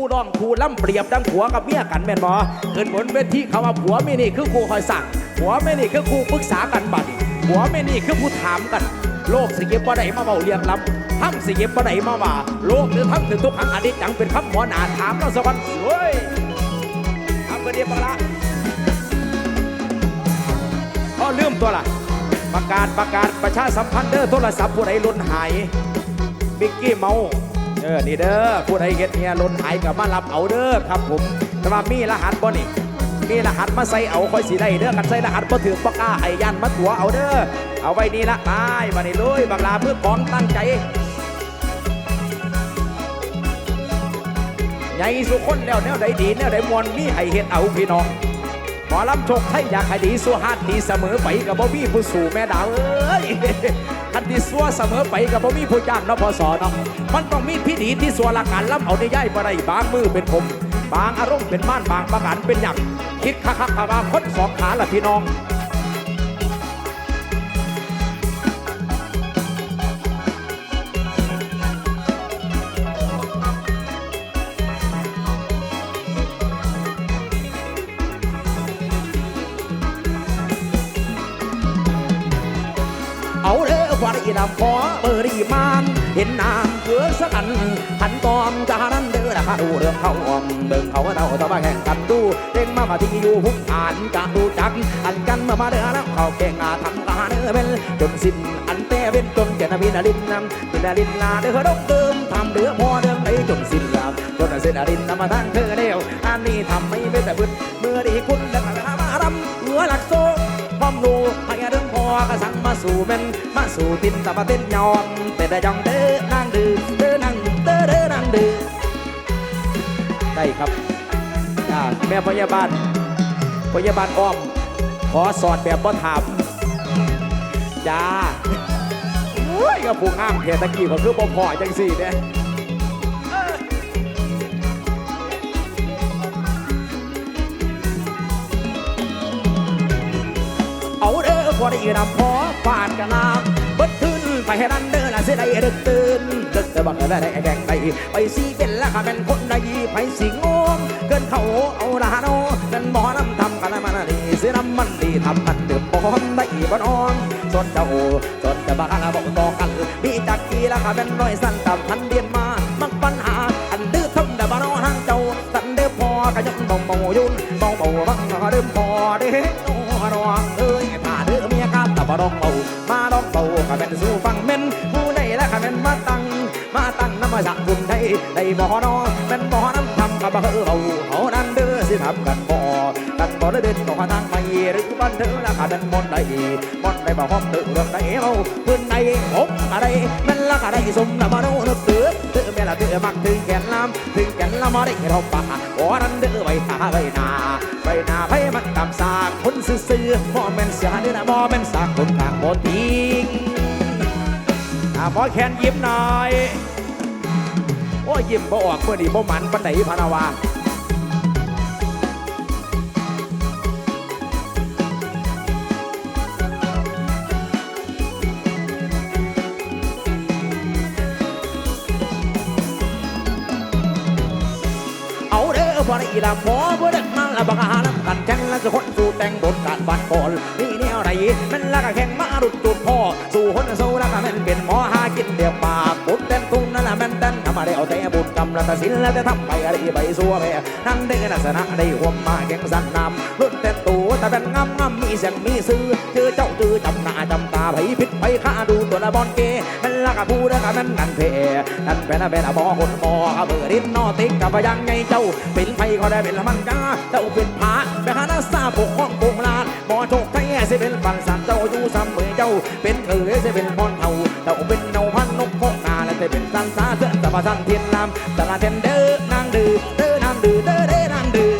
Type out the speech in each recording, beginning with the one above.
คู่ร้องคู่ล่ำเปรียบดังผัวกับเมียกันแม่นบ่เกินบนเวทีเขาว่าผัวไม่นี่คือคู่คอยสั่งผัวไม่นี่คือคู่ปรึกษากันบัดดีผัวไม่นี่คือผู้ถามกัน โลกสิเก็บบ่ได้มาเบาเรียงลำทำสิเก็บบ่ได้มาว่า โลกหรือทำถึงทุกครั้งอดีตจังเป็นคำหมอหนาถามเราสักวันเฮ้ยทำกันเดียวบังละอ๋อลืมตัวล่ะประกาศประกาศประชาสัมพันธ์เด้อโทรศัพท์ผู้ใดล่นหายมิกกี้เมา เออ นี่เด้อผู้ใดเฮ็ดเนี่ยลนหายกับมารับเอาเด้อครับผมแต่ว่ามีรหัสบ่นี่มีรหัสมาใส่เอาค่อยสิได้เด้อกันใส่รหัสบ่ถือบ่กล้าให้ยันมาตัวเอาเด้อเอาไว้นี่ละตายบัดนี้เลยบักลาเพื่อของตั้งใจใหญ่สุคนแล้วแนวใดดีแนวใดมวลมีให้เฮ็ดเอาพี่น้องหมอลำโชคไทยอยากให้ดีสู้ฮาดดีเสมอไปกับบ่มีผู้สู่แม่ดาวเอ้ย ที่สัวเสมอไปกับบ่มีผู้จ้างนาะพอสเนาะมันต้องมีพิธีที่สัวหลักการล้ำเอาในย่ายบ่ได้บางมือเป็นผมบางอารมณ์เป็นม่านบางประกันเป็นหยังคิดคักคักๆบางคนสองขาละพี่น้อง เบร์ดีมานเห็นนางเกือสักันหันตอมจานั้นเด้อนะคดูเรื่องเขาออมเบิ่งเขาเดาตะบ้าแข่งกันดูเด้งมามาที่อยู่หุ่นอ่านจะดูจักอันกันมามาเด้อนะเขาแก่งอาทำกาเด้อเป็นจนสิ้นอันแต่เป็นจนแก่นวินาลินนำเป็นาลินลาเด้อดงเดิมทำเดือพอเดิมไปจนสิ้นลาจนเส้นอรินนำมาทางเธอเดียวอันนี้ทำไม่เป็นแต่บึดเมื่อดีคุณแล้วก็มารำเมื่อหลักโซพร้อมดูให้ องพอกระสังมาสู่เมนมาสู่ตินตะปะเต้นยอมแต่ได้จังเด้อนางดื้อเด้อนางเด้อเด้อนางดื้อได้ครับจากแม่พยาบาลพยาบาลอ้อม ขอสอนแบบบ่ถามจ้าโอ้ยก็ผูกงามเพียตะกี้ผมคือบ่พอจังสี่เนี่ย พอได้นำพอฟาดกันน้ำเบิดขึ้นไปให้รันเด้อละเสียได้ดึกตื่นดึกแต่บักได้ได้แข่งได้ไปสีเป็นละค่ะเป็นคนใดไปสิงงเกินเขาเอาละโนนั่นหมอน้ำทำกันมันดีเสียน้ำมันดีทำกันเดือดบอนได้บ่น้องสนเจ้าสนจะบักละบอกต่อกันมีจักกีละค่ะเป็นร้อยสั้นต่ำพันเดียนมามักปัญหาอันดื้อทำแต่บ่น้องทางเจ้าสันเด้อพอกระยำบ่งบ่ยุ่นบ่งบ่บังเดิมพอเด้อน้องเอ้ย ถ้าเด้อเมียกันแต่บ่ดองเบามาดองเบาก็เป็นสู้ฟังเม่นผู้ใดละก็เป็นมาตั้งมาตั้งน้ำมาจากบุญได้ได้บ่อนอเป็นบ่อน้ำทำกับบ่เฮอเบาเขานั้นเด้อสิทำกันบ่กันบ่ได้เด่นต่อทางไม่หรือบ้านเธอละก็เป็นมนต์ใดมนต์ใดบ่ห้องเด้อเรื่องใดเมาพื้นใดผมอะไรมันละก็ได้สมละบ่โนนึกเตือเตือแม่ละเตือมักถึงแก่นลำ ละมาได้เราป่าบ่นั้นเด้อไว้ตาไว้นาไว้นาไผมันตามสากคนซื่อๆบ่แม่นเสียเด้อนะบ่แม่นสากคนทางบ่ทิ้งอ่าพอแขนยิ้มหน่อย โอ้ยยิ้มบ่ออกเมื่อนี้บ่มันปานใดพะนาวา ละพอบ่ได้มาละบังหาน้ำกันแข่งและจะคนสู่แต่งบทการบัดบอลนี่แนวไรมันละก็แข่งมารุดจุดพ่อสู่คนโซ ม่นเต้นทำมาได้เอาแต่บุญกรรมละตัดสินแล้วแต่ทำไปอะไรไปสัวแพ้นั่งได้ลักษณะได้หวมมาแข่งสันนำรุ่นเต้นตัวแต่เป็นงามงามมีเสียงมีซื้อเจอเจ้าจือจำหน้าจำตาไผผิดไผฆ่าดูตัวละบอลเกมันละก็พูดละก็แม่นนั่นเพนั่นเป็นอะเป็นอะบอคนบอเบอร์ดินนอติกกับยังไงเจ้า เป็นไผก็ได้เป็นละมันกาเจ้าเป็นพระไปหาหน้าซาปกห้องโกงลานบ่โชคไทยสิเป็นฝันสันเจ้าอยู่ซ้ำเมื่อเจ้า เป็นเอ๋ยสิเป็นพรเท่าเจ้าเป็น กนาและแต่เป็นสันสาเสือสะพาสันเทียนลำตลาดเทนเดอร์นางดื้อเดอนางดื้อเดอเดอนางดื้อ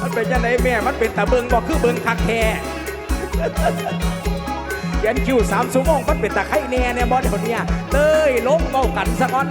มันเป็นยังไงแม่ มันเป็นตะเบิงบอกคือเบิงคักแท้ ขียนคิวสามสูงมองมันเป็นตะไคร่แน่เนี่ยบอลคนเนี้ยเต้ยลงเบากันสะกก่อน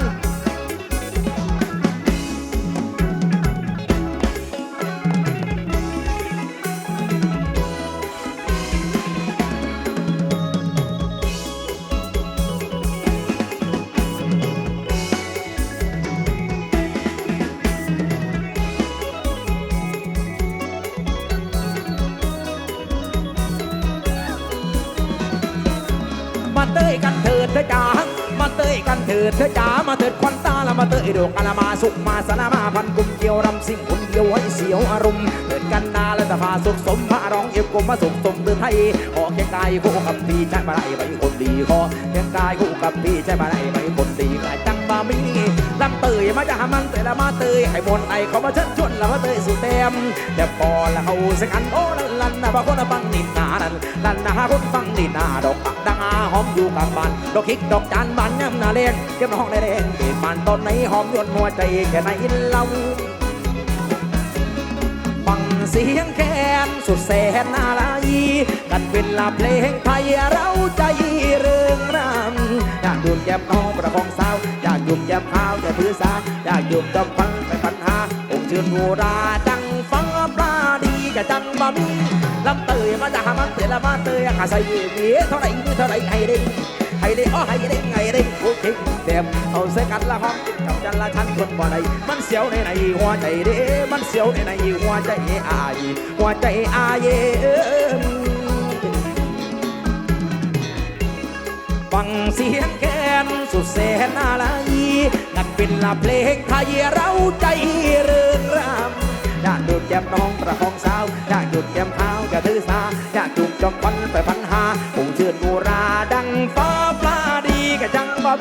ดเธอจ๋ามาเถิดควันตาละมาเตยดวงอาละมาสุขมาสนามาพันกุมเกี่ยวรำสิ่งคนเดียวให้เสียวอารมณ์เถิดกัน และตะพาสุขสมพระร้องเอวกลมมาสุขสมเตือนไทยขอแค่งกายคู่กับพี่ใช่มาได้ไปคนดีขอแค่งกายคู่กับพี่ใช่มาได้ไปคนดีกายจังบามีลำเตยมาจะหามันเตยละมาเตยให้มนไอเขามาเชิญชวนละมาเตยสู่เต็มแต่พอละเขาสักอันโอ้ลันลันนะบางคนบังนินนานันลันนะฮะคนฟังนินนาดอกปักดังอาหอมอยู่กลางบ้านดอกคิกดอกจานบานย่ำนาเล็กเก็บห้องได้แดงเก็บมันตอนไหนหอมยวนหัวใจแค่ไหนเล่าฟัง เสียงแคนสุดแสนนาลายกันเป็นลาเพลงไทยเราใจเริงรำอยากดื่มแก้มน้องประคองสาวอยากดื่มแก้มข้าวจะถือสาอยากดื่มจอมฟังไปปัญหาองค์เชิญงูราจังฟังปลาดีจะจังบะมีลำเตยมาจะหามันเตยละมาเตยขาใส่เมียเท่าไรมีเท่าไรให้ได้ให้ได้อ้อให้ได้ไงได้โอเคเต็มเอาเสกันละห้อง ละชั้นคนบ่ได้มันเสียวในในหัวใจเด้มันเสียวในในหัวใจอายหัวใจอายเอฟังเสียงแคนสุดแสนอะไรนั่นเป็นละเพลงไทยเราใจเริงรำอยากดูดแก้มน้องประคองสาวอยากดูดแก้มข้าวจะถือสาอยากจุกจอมควันไปพันหาคงเชิญงูราดังฟ้า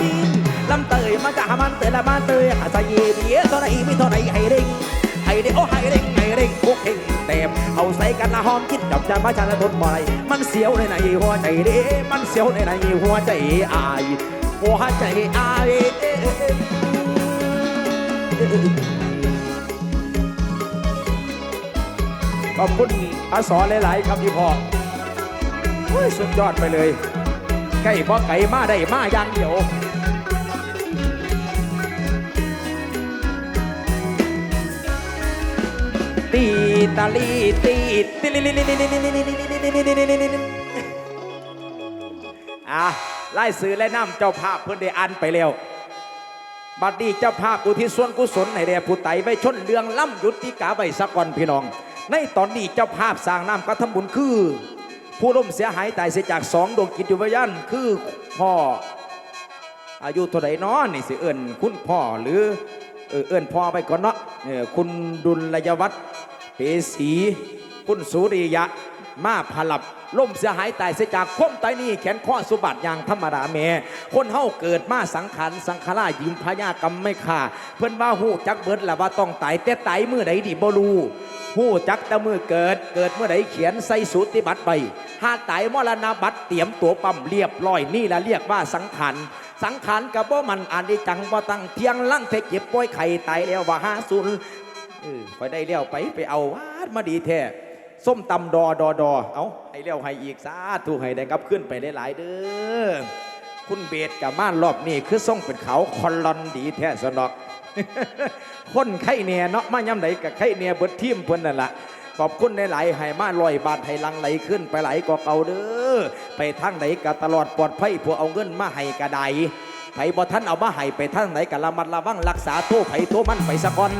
บินลำเตยมาจากมันเตยละมาเตยอาศัยเบียเท่าไหรมีเท่าไหรให้เร่งให้ได้โอ้ให้เร่งให้เร่งโอเคเต็มเอาใส่กันละหอมคิดจับจานมาจานละทนบ่อยมันเสียวในในหัวใจเด้มันเสียวในในหัวใจอายหัวใจอายขอบคุณอาสอนหลาย ๆ ครับพี่พ่อโอ้ยสุดยอดไปเลย ไก่พ่อไก่มาได้มาอย่างเดียว ตาลีตีติลิลิลิลิลิลิลิลิลิลิลิลิอะไล่ซื้อและน้ำเจ้าภาพเพื่อนได้อันไปแล้วบัดนี้เจ้าภาพอุทิศส่วนกุศลให้แด่ผู้ไต่ไปชนเรืองล่ำยุติกาไว้สักก่อนพี่น้อง ในตอนนี้เจ้าภาพสร้างน้ำกระทำบุญคือ ผู้ร่มเสียหายตายเสียจากสองดวงกิจยุวยันคือพ่ออายุเท่าไหร่น้อนี่สิเอิญคุณพ่อหรือเออเอิญพ่อไปก่อนเนาะเออคุณดุลยวัฒน์ เปสีคุณสุริยะ มาพลับล่มเสียหายตายเสียจากคมตายนี่แขนข้อสุบัติอย่างธรรมดาแม่คนเฮาเกิดมาสังขารสังขารายิมพญากรรมไม่ขาเพื่อนว่าหูจักเบิดแหละว่าต้องตายแต่ตายเมื่อใดดิบ่รู้หูจักแต่มือเกิดเกิดเมื่อใดเขียนใส่สูติบัตรไปหาตายมรณบัตรเตรียมตัวปั๊มเรียบร้อยนี่ละเรียกว่าสังขารสังขารกับบ่มันอ่านได้จังบ่ตั้งเทียงลั่งเทเจ็บป่วยไข้ตายแล้วว่าหาสุน เออคอยได้เลี้ยวไปไปเอาวาดมาดีแท้ส้มตำดอดอดอเอาให้เลี้ยวให้อีกซาถูกให้ได้กลับขึ้นไปหลายๆเด้อคุณเบสกับม่านรอบนี้คือส่งเป็นเขาคอนลอนดีแท้สนอก คนไข่เนียเนาะมาย่ำไหนกับไข่เนียเบิดทีมเพิ่นนั่นละขอบคุณในหลายๆให้มาลอยบาทให้ลังไหลขึ้นไปไหลก็เก่าเด้อไปทางไหนก็ตลอดปลอดภัยพวเอาเงินมาให้กระไดไผบ่ท่านเอามาให้ไปทางไหนก็ระมัดระวังรักษาโทษไผโทษมันไปสะก่อน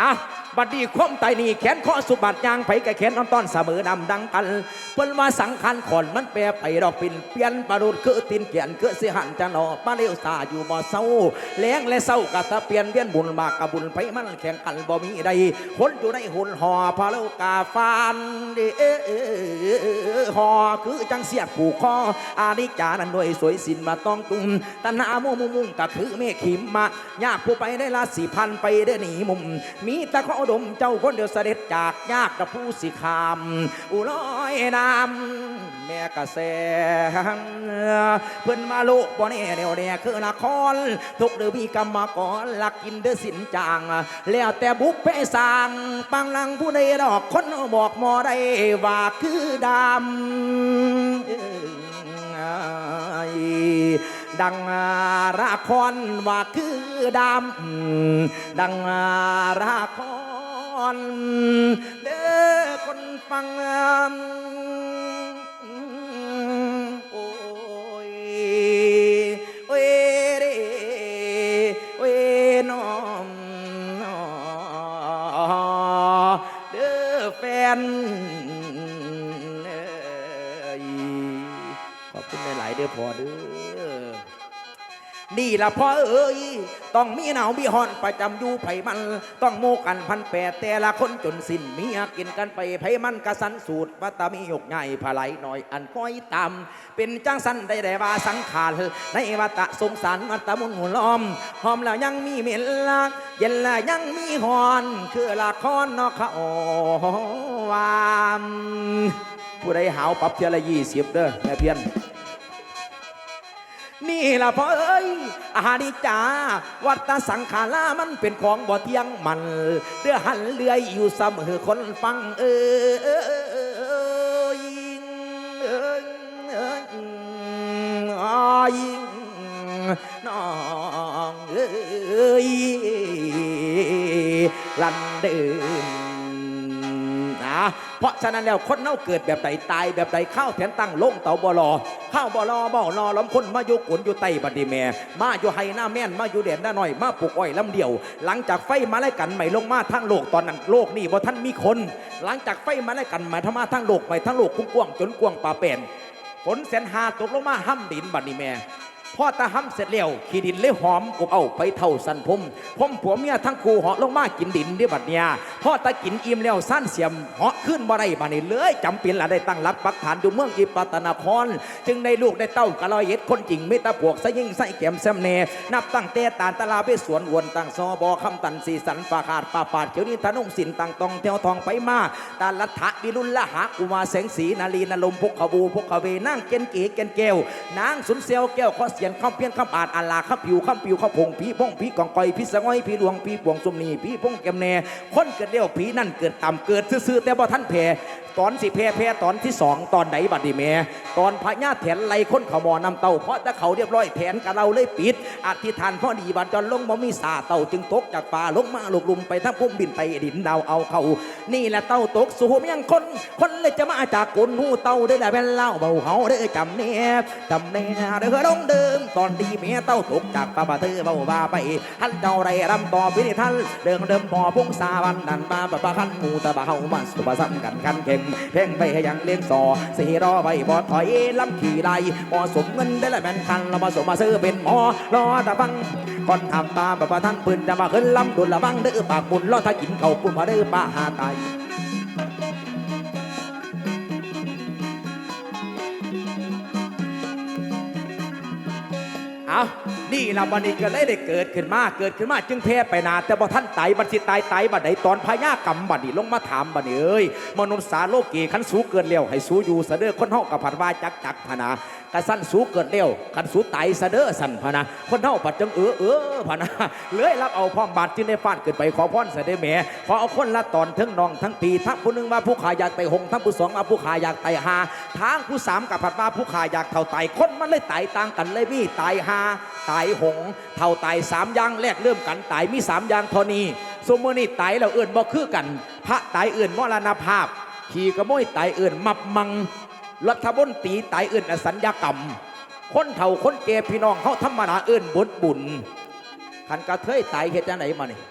อะ บัดนี้คมไตนี่แขนข้อสุบัติยางไผกับแขนอ่อนต้อนเสมอนำดังกันเปิ้นว่าสังขันขอนมันแปรไปดอกปิ่นเปลี่ยนประดุดคือตินเกียนคือสิหันจะหนอมาเลี้ยวสาอยู่บ่เศร้าแล้งและเศร้ากะตะเปลี่ยนเวียนบุญบากกับบุญไผมันแข่งกันบ่มีใดคนอยู่ในหุ่นห่อพาเลกาฟานเด้อห่อคือจังเสียบผูกคออานิจานั้นด้วยสวยสินมาต้องตุงตัณหามุ่มุ่งมุ่งก็คือเมฆขิมมายากผู้ไปได้ละสี่พันไปได้หนีมุมมีแต่ขอดมเจ้าคนเดียวเสด็จจากยากกับผู้สิขาม อุลอยน้ำแม่กระแสเพิ่อนมาโลกบ่แน่เดียวแน่คือละครทุกเดือมีกรรมกรลักกินเดือสินจาง แล้วแต่บุกเพสร้างปังลังผู้ใดดอกคนบอกหมอได้ว่าคือดำดังราคอนว่าคือดำดังราคอน เด้อคนฟังโอ้ยโอ้ยเด้โอ้ยน้องน้อเด้อแฟนขอบคุณหลายๆเด้อพอเด้อนี่ละพ่อเอ้ย ต้องมีหนาวมีหอนประจำอยู่ไผมัน ต้องโมกันพันแปดแต่ละคนจนสิ้นเมียกินกันไปไผมันกระสันสูตรวัตามีหยกใหญ่ผาไหลหน่อยอันก้อยตามเป็นจ้างสันได้แต่ว่าสังขารในวัตะสงสารวัตมุนหมุนล้อมหอมแล้วยังมีเหม็นละเย็นแล้วยังมีหอน คือละครนอกขาวามผู้ใดหาวปรับเทียละยี่สิบเด้อแม่เพียน นี่ละพ่อเอ้ยอาหาริจาวัตสังขารามันเป็นของบ่เที่ยงมันเดือหันเลื่อยอยู่เสมอคนฟังเอ้ยเอ้ยเอ้ยอ้ายน้องเอ้ยลันเดิน ราะฉะนั้นแล้วคนเน่าเกิดแบบใดตายแบบใดข้าวแทนตั้งลงเต่าบอลอข้าวบอลอบ่อนอล้อมคนมาอยู่กุนอยู่ไตบัดดีแม่ มาอยู่ไฮหน้าแม่นมาอยู่เด่นหน้าหน่อยมาปลูกอ้อยลำเดียว หลังจากไฟมาไล่กันใหม่ลงมาทั้งโลกตอนนั้นโลกนี่บ่ท่านมีคน หลังจากไฟมาไล่กันใหม่ทั้งมาทั้งโลกใหม่ทั้งโลกกุ้งกว้างจนกว้างป่าเป็นฝนแสนหาตกลงมาห้ำดินบัดีแม่ พอตาห้ำเสร็จแล้วขี้ดินเลยหอมอบเอาไปเท่าสันพมพมผัวเมียทั้งคู่เหาะลงมากินดินเดียบัดเนี่ยพอตากินอิ่มแล้วสั้นเสียมเหาะขึ้นบ่ได้บัดนี้เลยจำเป็นละได้ตั้งรับปักฐานอยู่เมืองอิปตนาคร จึงได้ลูกได้เต้ากะลอยเย็ดคนจริงไม่ตาพวกสยิ่งใส่แก้มแซมเนนับตั้งแต่ตานตลาไปสวนวนตั้งซอบอคำตันสีสันปาขาดปาปาดเขียวนิทนุ่งสินตั้งตองเทียวทองไปมาตาลัทธะวิรุณละหากุมาแสงสีนาลีนลมพกขบูพกขเวนั่งเกนเก๋เกนเกลนางสุนเซียวแก้วขอเสียงข้าเพียงข้าอาดอาลาข้าผิวข้าผิวข้าพงผีพงผีกองกอยผีสะง้อยผีหลวงผีปวงสุมนีผีพงแกมแน่คนเกิดเดียวผีนั่นเกิดต่ำเกิดซื่อๆแต่บ่ท่านแพ่ ตอนสิแพ่แพ่ตอนที่สองตอนไหนบัดดีแม่ตอนพระญาแถนไล่คนเขามอนำเต่าเพราะถ้าเขาเรียบร้อยแถนกับเราเลยปิดอธิษฐานพ่อดีบันจอนลงบ่มีสาเต่าจึงตกจากป่าลงมาลุกลุมไปทั้งพุ่มบินไปดินดาวเอาเขา นี่แหละเต่าตกสู่เมียงคนคนเลยจะมาจากกลหูเต่าได้แต่เป็นเล่าเบาเฮาได้จำเนียจำเนียเด้อลงเดิมตอนดีเมียเต่าตกจากป่าบาเธอเบาบาไปหันเจ้าไรรำต่อพินิทันเดิมเดิมพอพุ่งสาวันนันมาบะบะขันหมูตะบะเฮามาสุบะซ้ำกันกันเข็มเพ่งไปให้ยังเลี้ยงสอสีรอไว้บ่ถอยลำขี่ไล่หมอสมเงินได้ละแม่นคันเรามาสมมาซื้อเป็นหมอรอตะฟังก่อนทำตาแบะบะท่านปืนจะมาขึ้นลำดุลละบังเด้อปากบุญรอถ้ากินเขาปุ่นมาเด้อป้าหาตายเอา นี่ละวันนี้ก็เลยได้เกิดขึ้นมาเกิดขึ้นมาจึงแพ้ไปนาแต่บ่ท่านตายบัดสิตายตายบัดใดตอนพญากรรมบัดนี้ลงมาถามบัดนี้เอ้ยมนุษย์สาโลกีขันสูเกินเลี้ยวให้สูอยู่เสด็จคนห้องกับผัดว่าจักจักพนา กระสั้นสูเกินเร็วขันสูตสะเด้อสั่นพะนะคนเฮาปัดจังเออเออพะนะเลื้อยรับเอาพร้อมบาดจึงได้ฟาดขึ้นไปขอพรเสด็จแม่ขอเอาคนละตอนทั้งน้องทั้งปีทั้งผู้หนึ่งว่าผู้ขาอยากไต่หงทั้งผู้สองว่าผู้ขาอยากไต่หาทางผู้สามกับผัดว่าผู้ขาอยากเท่าไตคนมันเลยไตต่างกันเลยมีไตหาไตหง เท่าไตสามอย่างแรกเริ่มกันไตมีสามอย่างทอนีสมมตินี่ตาเอื่นบ่คือกัน พระไตเอื่นมรณภาพ ขี่กระโมยตเอื่นมับมัง รัฐบนตีตายอื่นอสัญญากรรม คนเฒ่าคนเกพี่น้องเขาธรรมนาเอื่นบุญบุญขันกระเทยตายเหตุจังไหนมาเนี่ย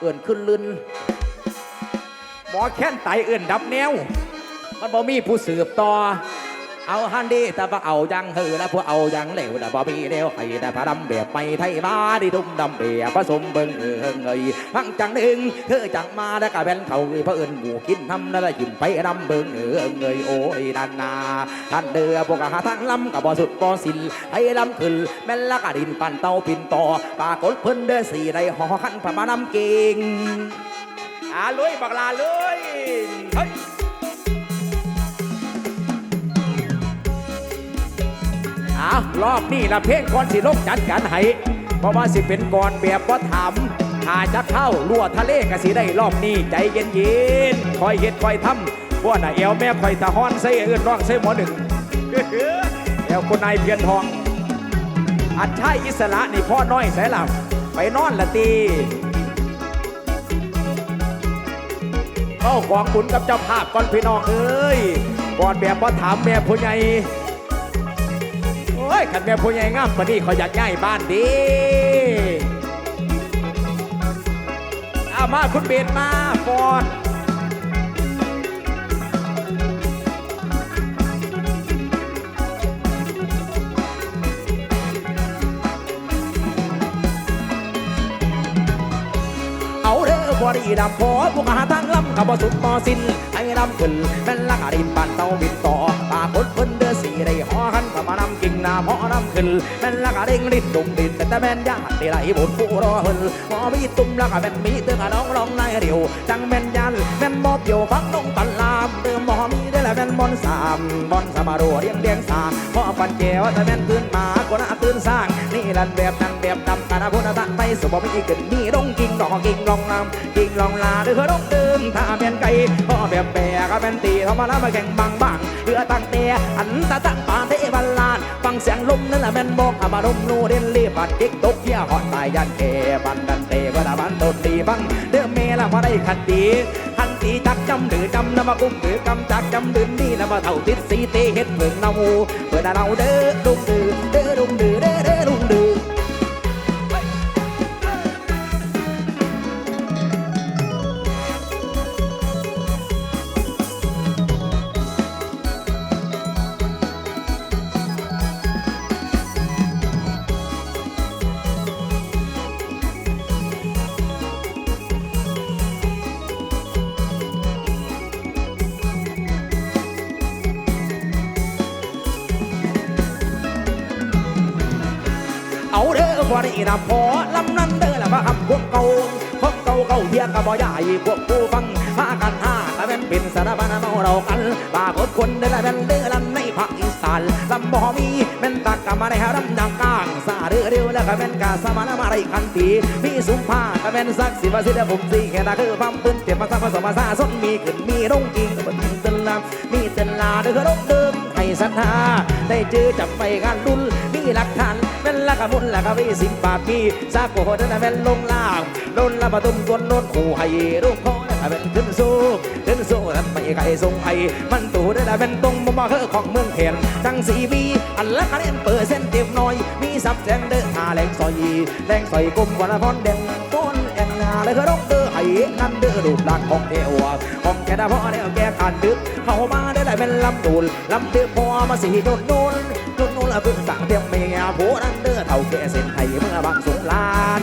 เอื่นขึ้นลืนหมอแค้นตายเอื่นดับแนว มันบ่มีผู้สืบต่อ เอาฮันดีแต่ว่าเอายังเฮือแล้วพวกเอายังเหลวแต่บ่มีเดียวให้แต่พระดำแบบไปไทยบ้าดิดุมดำเบียผสมเบิ่งเอิงเอ้ยพังจังหนึ่งคือจังมาแล้วก็เป็นเขาเพราะเอิญหมูกินทำนั่นแหละยิ้มไปดำเบิ่งเอิงเอ้ยโอ้ยดันนาท่านเดือพวกหาทางลำกับบ่สุดบ่สินให้ลำขึ้นแม่นละกะดินปั่นเตาปินต่อปากดเพิ่นเด้อสี่ไรห่อขันพระมานำเก่งอาลุยบักลาลุยเฮ้ย อารอบนี้ละเพลงก่อนสิลงจัดการให้เพราะว่าสิเป็นก่อนแบบว่าถามถ้าจะเข้ารั่วทะเลก็สิได้รอบนี้ใจเย็นๆคอยเฮ็ดคอยทำว่าน่ะเอวแม่คอยตะฮอนใส่เอื่นร้องใส่หมอหนึ่งเอวคนนายเพียนทอง อันใช่อิสระนี่พ่อน้อยแสลับไปนอนละตีเข้าของบุญกับเจ้าภาพก่อนพี่น้องเอ้ยก่อนแบบว่าถามแม่ผู้ใหญ่ ยขันแม่ผู้ใหญ่งามปนนี้เขาอยากง่ายบ้านดีเอามาคุณเบนมาฟอนเอาเด้อบ่ได้ดำพอผู้กหาทางลำกับบ่สุดต่อสินให้ลำขึ้นแม่นลักอาดินบ้านเตาบินต่อปากดเพิ่นเด้อสีได้หอ กิ่งหน้าพอน้ำขึ้นแม่นลักอาเด้งลิ้นดุงดินแต่แต่แม่นญาติได้หลบนผู้รอเฮินพอมีตุ่มลักอาแม่นมีเตือนน้องร้องในเดียวจังแม่นยันแม่นบ่เปียวฟังน้องตันลามเดิมบ่มีได้ละแม่นมอนสามบอนสมาโรเรียงเรียงสาพอปันแก้วแต่แม่นตื่นมาก็น่าตื่นสร้างนี่ลันแบบนั้นแบบดำกาพุทธะไปสุบมีขึ้นมีดงกิ่งดอกกิ่งลองลำกิ่งลองลาเดือดงเดิมถ้าเป็นไก่พ่อแบบแบกก็เป็นตีเขามาแล้วมาแข่งบางบางเรือตั้งเตะอันตะตั้ง เทวันลาน ฟังเสียงลมนั่นแหละแม่นบอกอามาดมนูเด่นรีบัดติ๊กตกเที่ยหอดตายยันเทบันดันเตะบันบันโดนตีบังเดิมเมละมาได้ขันตีขันตีจักจำหรือจำนำมากุ้งหรือกำจักจำดืนนี่นำมาเท่าติดสีเตเฮ็ดเพิ่งเนาเพื่อเราเด้อดุงดือเด้อดุงดือเด้อ เอาเด้อบ่ได้นะพอลำนั้นเด้อละมาคำพวกเก่าพวกเก่าเก่าเฮียกับบ่ใหญ่พวกผู้ฟังพากันหาแต่แม่นเป็นสารพันเมาเรากันบาคนคนเด้อละแม่นเด้อลำในภาคอีสานลำบ่มีแม่นตักกะมาได้หาลำดังกลางสาเด้อเดียวแล้วก็แม่นกาสมานมาได้คันตีมีสุมผ้าก็แม่นสักสิบาสิเดผมสิแค่นั้นคือความปืนเจ็บมาสร้าผสมมาซาสนมีขึ้นมีลงกิ่งก็บ่มีเตือนลำมีเตือนลาเด้อลงเดิม ศรัทธาได้เจอจับไปงานดุลมีหลักฐานแม่นละกะมุนละกะวิสิบปาปีซาโกโหนั่นแม่นลงล่างโดนละปะตุมกวนโดนขู่ให้รูปคอนั่นแม่นขึ้นสู้ขึ้นสู้นั่นไปไก่ทรงไห้มันตู่ได้ละแม่นตรงบ่มาเฮอของเมืองเทียนทั้งสี่ปีอันละคะแนนเปิดเส้นเต็มน้อย มีสับแจงเด้อหาแรงซอยแรงซอยกลมกว่าละพรเด่นต้นแอง เลยคือร้องเด้อไห้กันเด้อรูปร่างของเอวของแกดาพ่อเนี่ยแกขันดึกเข้ามาได้ละแม่นลำดูลลำเดือพอมาสีโดนโดนจุดนู้นละพึ่งสั่งเตรียมเมียผัวนั่นเด้อเท่าแก่เส้นไทยเมื่อบางสงลาน